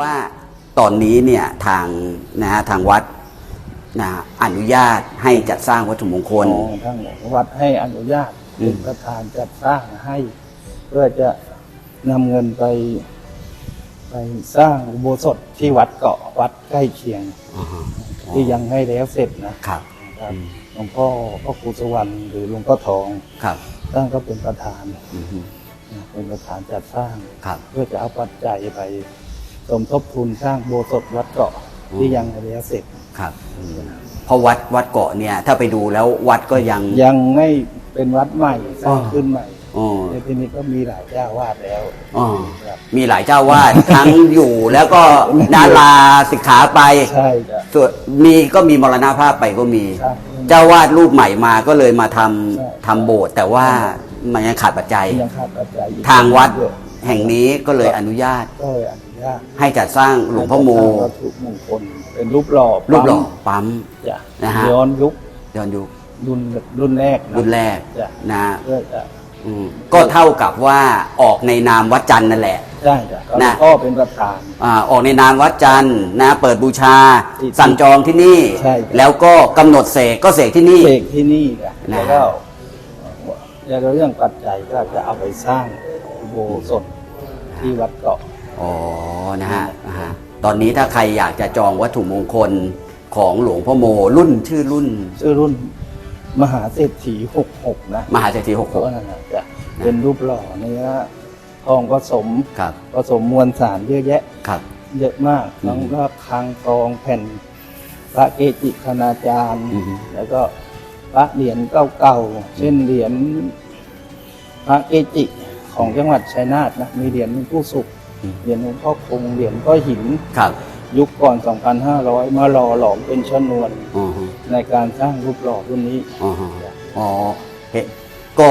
ว่าตอนนี้เนี่ยทางนะฮะทางวัดนะอนุญาตให้จัดสร้างวัตถุมงคลของทั้งวัดให้อนุญาตอืมเป็นประธานจัดสร้างให้ เพื่อจะนำเงินไป ไปสร้างอุโบสถที่วัดเกาะวัดใกล้เคียงอ่าฮะที่ยังให้แล้วเสร็จนะครับครับอืมหลวงพ่อพ่อครูสวรรค์หรือหลวงพ่อทองครับท่านก็เป็นประธานอือฮึนะเป็นประธานจัดสร้างครับเพื่อจะเอาปัจจัยไป สมทบทุนสร้างอุโบสถวัดเกาะอืมที่ยังให้แล้วเสร็จครับอืมเพราะวัดวัดเกาะเนี่ยถ้าไปดูแล้ววัดก็ยังยังไม่เป็นวัดใหม่สร้างอ๋อขึ้นใหม่อ๋อในที่นี้ก็มีหลายเจ้าวาดแล้วอ๋อครับมีหลายเจ้าวาดทั้งอยู่แล้วก็ดาราสิกขาไปใช่จ้ะส่วนมีก็มีมรณภาพไปก็มีใช่เจ้าวาดรูปใหม่มาก็เลยมาทำใช่ทำโบสถ์แต่ว่ามันยังขาดปัจจัยยังขาดปัจจัยอีกทางวัดเยอะ แห่งนี้ก็เลยอนุญาต ก็เลยอนุญาตให้จัดสร้างหลวงพ่อโมให้จัดสร้างวัตถุมงคลเป็นรูปหล่อรูปหล่อปั๊ม จ้ะนะฮะ ย้อนยุคย้อนยุครุ่นรุ่นแรกะรุ่นแรกจ้ะนะเพื่อจะอืมก็เท่ากับว่าออกในนามวัดจันทร์นั่นแหละ ได้จ้ะก็หลวนะ งพ่อเป็นประธาน อ่าออกในนามวัดจันทร์นะเปิดบูชา ที่สั่งจองที่นี่ ใช่ครับแล้วก็กำหนดเสกก็เสกที่นี่ เสกที่นี่จ้ะนะ แล้วก็แล้วก็เรื่องปัจจัยก็จะเอาไปสร้างอุโบสถ ที่วัดเกาะอ๋อนะฮะอ่าฮะตอนนี้ถ้าใครอยากจะจองวัตถุมงคลของหลวงพ่อโมรุ่นชื่อรุ่น ชื่อรุ่นมหาเศรษฐีหกหกนะมหาเศรษฐีหกเพราะหกนั่นนะจะเป็นรูปหล่อเนื้อทองผสมครับผสมมวลสารเยอะแยะครับ เยอะมากอืมทั้งระฆังทองแผ่นพระเกจิคณาจารย์อืมแล้วก็พระเหรียญเก่าๆเช่นเหรียญพระเกจิ ของจังหวัดชัยนาทนะมีเหรียญหลวงผู้สุขอืมเหรียญหลวงพ่อคงเหรียญพ่อหินครับ ยุคก่อน 2,500 มาหล่อหลอมเป็นชนวนอ๋อฮะในการสร้างรูปหล่อรุ่นนี้อ๋อฮะอ๋อเห็นก็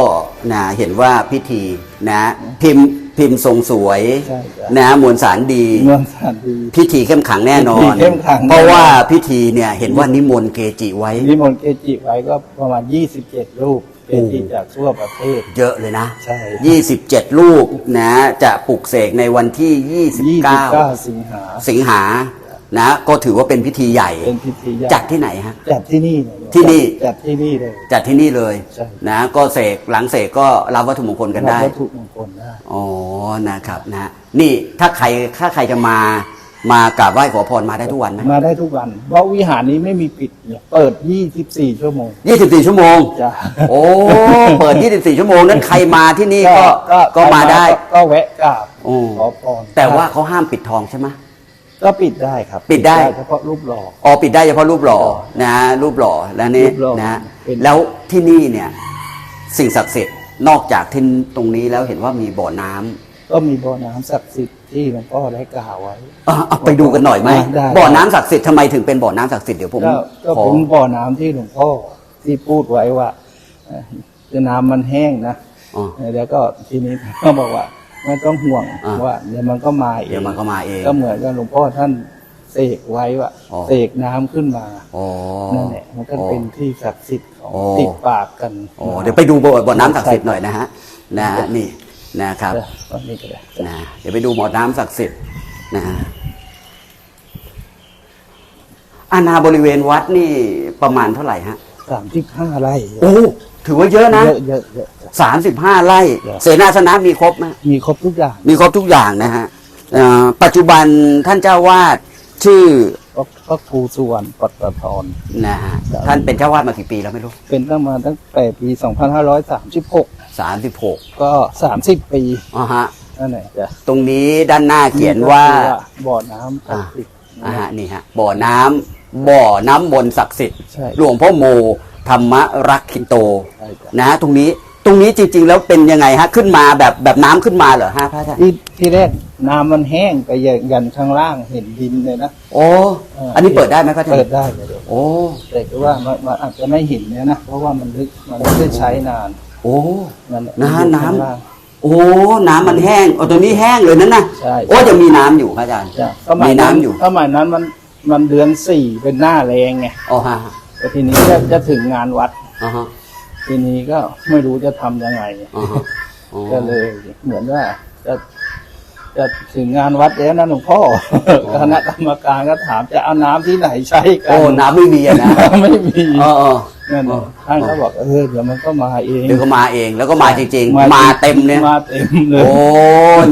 นะเห็นว่าพิธีนะพิมพ์พิมพ์ทรงสวยใช่จ้ะนะมวลสารดีมวลสารดี พิธีเข้มขังแน่นอพินธีเข้มขังเพราะว่าพิธีเนี่ยเห็นว่านิมนต์เกจิไว้ นิมนต์เกจิไว้ก็ประมาณ 27 รูป เกจิจากทั่วประเทศ เยอะเลยนะ ใช่ 27 ลูกนะจะปลุกเสกในวันที่ 29 29 สิงหา สิงหานะก็ถือว่าเป็นพิธีใหญ่ เป็นพิธีใหญ่จัดที่ไหนฮะ จัดที่นี่เลยที่นี่ จัดที่นี่เลย จัดที่นี่เลยใช่ นะก็เสกหลังเสกก็รับวัตถุมงคลกันได้ รับวัตถุมงคลได้ อ๋อ นะครับนะ นี่ถ้าใครถ้าใครจะมา มากราบไหว้ขอพรมาได้ทุกวันไหมมาได้ทุกวัน เพราะวิหารนี้ไม่มีปิดเนี่ยเปิด 24 ชั่วโมง 24 ชั่วโมง จ้ะ โอ้ เปิด 24 ชั่วโมงนั้นใครมาที่นี่ก็ก็มาได้ ก็แวะกราบโอ้ขอพรแต่ว่าเขาห้ามปิดทองใช่ไหม ก็ปิดได้ครับปิดได้ เฉพาะรูปหล่อ อ๋อปิดได้เฉพาะรูปหล่อนะรูปหล่อแล้วนี่รูปหล่อนะเป็น แล้วที่นี่เนี่ยสิ่งศักดิ์สิทธิ์นอกจากที่ตรงนี้แล้วเห็นว่ามีบ่อน้ำ ก็มีบ่อน้ำศักดิ์สิทธิ์ที่หลวงพ่อได้กล่าวไว้ อะเอาไปดูกันหน่อยไหมได้ บ่อน้ำศักดิ์สิทธิ์ทำไมถึงเป็นบ่อน้ำศักดิ์สิทธิ์เดี๋ยวผมก็ก็ขอเป็นบ่อน้ำที่หลวงพ่อที่พูดไว้ว่าเอ่อจะน้ำมันแห้งนะอ๋อแล้วก็ทีนี้ ก็บอกว่าไม่ต้องห่วงอ่า ว่าเดี๋ยวมันก็มาเองเดี๋ยวมันก็มาเอง ก็เหมือนกับหลวงพ่อท่านเสกไว้ว่าอ๋อ เสกน้ำขึ้นมาอ๋อนั่นแหละมันก็เป็นที่ศักดิ์สิทธิ์ของอ๋อ ติดปากกันอ๋อเดี๋ยวไปดูบ่อบ่อน้ำศักดิ์สิทธิ์หน่อยนะฮะนะฮะนี่ นะครับจ้ะตอนนี้ก็ได้นะเดี๋ยวไปดูบ่อน้ำศักดิ์สิทธิ์นะฮะอาณาบริเวณวัดนี่ประมาณเท่าไหร่ฮะสามสิบห้าไร่โอ้ถือว่าเยอะนะเยอะเยอะเยอะจ้ะสามสิบห้าไร่เยอะเสนาสนะมีครบไหมมีครบทุกอย่าง มีครบทุกอย่างนะฮะเอ่อปัจจุบันท่านเจ้าวาดชื่อ พระพระครูสุวรรณปัตตทร นะฮะครับ ท่านเป็นเจ้าวาดมากี่ปีแล้วไม่รู้เป็นตั้งมาตั้งแต่ปี 2536 สามสิบหกก็ 30 ปีอ๋อฮะ นั่นแหละจ้ะตรงนี้ด้านหน้าเขียนว่าบ่อน้ำศักดิ์สิทธิ์อ่าฮะนี่ฮะ บ่อน้ำบ่อน้ำมนต์ศักดิ์สิทธิ์ ใช่หลวงพ่อโมธรรมรักขิโต ใช่จ้ะนะฮะตรงนี้ ตรงนี้จริง ๆ แล้วเป็นยังไงฮะ ขึ้นมาแบบแบบน้ำขึ้นมาเหรอฮะพระอาจารย์ที่ที่แรกน้ำมันแห้งไปยันข้างล่างเห็นดินเลยนะโอ้อันนี้เปิดได้ไหมพระอาจารย์เปิดได้เลยเดี๋ยวโอ้แต่ก็ว่ามันมันอาจจะไม่เห็นเนี่ยนะเพราะว่ามันลึกมันไม่ได้ใช้นานโอ้ นั่นแหละน้ำมัอยู่น้ำข้างล่าง โอ้น้ำมันแห้งโอ้ตัวนี้แห้งเลยนั่นนะใช่ โอ้ยังมีน้ำอยู่ครับอาจารย์จ้ะสมัมียนั้นน้ำอยู่สมัยนั้นมันมันเดือนสี่เป็นหน้าแรงไงอ๋อฮะแต่ทีนี้จะจะถึงงานวัด อ๋อฮะ ทีนี้ก็ไม่รู้จะทำยังไงอ๋อฮะอ๋อก็เลยเหมือนว่าจะจะถึงงานวัดแล้วนะหลวงพ่อคณะกรรมการก็ถามจะเอาน้ำที่ไหนใช้กัโอ้น้ำไม่มีอะนะไม่มีเออเออ นั่นน่ะท่านก็บอกเออเดี๋ยวมันก็มาเอง เดี๋ยวก็มาเองแล้วก็มาจริงๆ มาเต็มเนี่ย มาเต็มเลย โอ้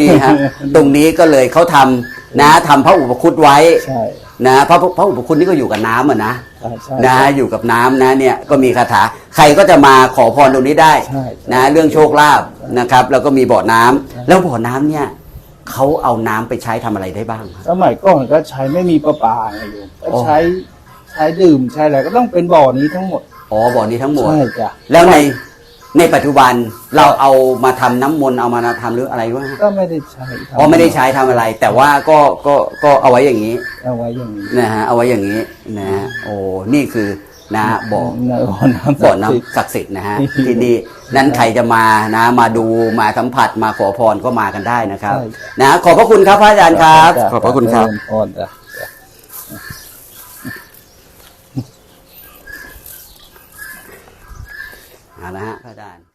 นี่ฮะ ตรงนี้ก็เลยเขาทำนะทำพระอุปคุตไว้ ใช่ นะพระพระอุปคุตนี่ก็อยู่กับน้ำอะนะใช่ใช่นะอยู่กับน้ำนะเนี่ยก็มีคาถาใครก็จะมาขอพรตรงนี้ได้ใช่นะเรื่องโชคลาภนะครับ แล้วก็มีบ่อน้ำแล้วบ่อน้ำเนี่ยเขาเอาน้ำไปใช้ทำอะไรได้บ้างครับสมัยก่อนก็ใช้ไม่มีประปาไงโยมก็โอ้ใช้ใช้ดื่มใช้อะไรก็ต้องเป็นบ่อนี้ทั้งหมดอ๋อบ่อนี้ทั้งหมดใช่จ้ะแล้วใน ในปัจจุบันเราเอามาทำน้ำมนต์เอามาทำหรืออะไรวะก็ไม่ได้ใช้ทำอ๋อไม่ได้ใช้ทำอะไร แต่ว่าก็ก็ก็เอาไว้อย่างนี้เอาไว้อย่างนี้นะฮะเอาไว้อย่างนี้นะฮะโอ้นี่คือนะบ่อ ในบ่อน้ำบ่อศักดิ์สิทธิ์ น้ำศักดิ์สิทธิ์นะฮะ ที่นี่นั้นใครจะมานะมาดูมาสัมผัสมาขอพรก็มากันได้นะครับใช่ นะขอบพระคุณครับพระอาจารย์ครับจ้ขอบพระคุณครับ เจญพรจ้ะ เอาละฮะพระอาจารย์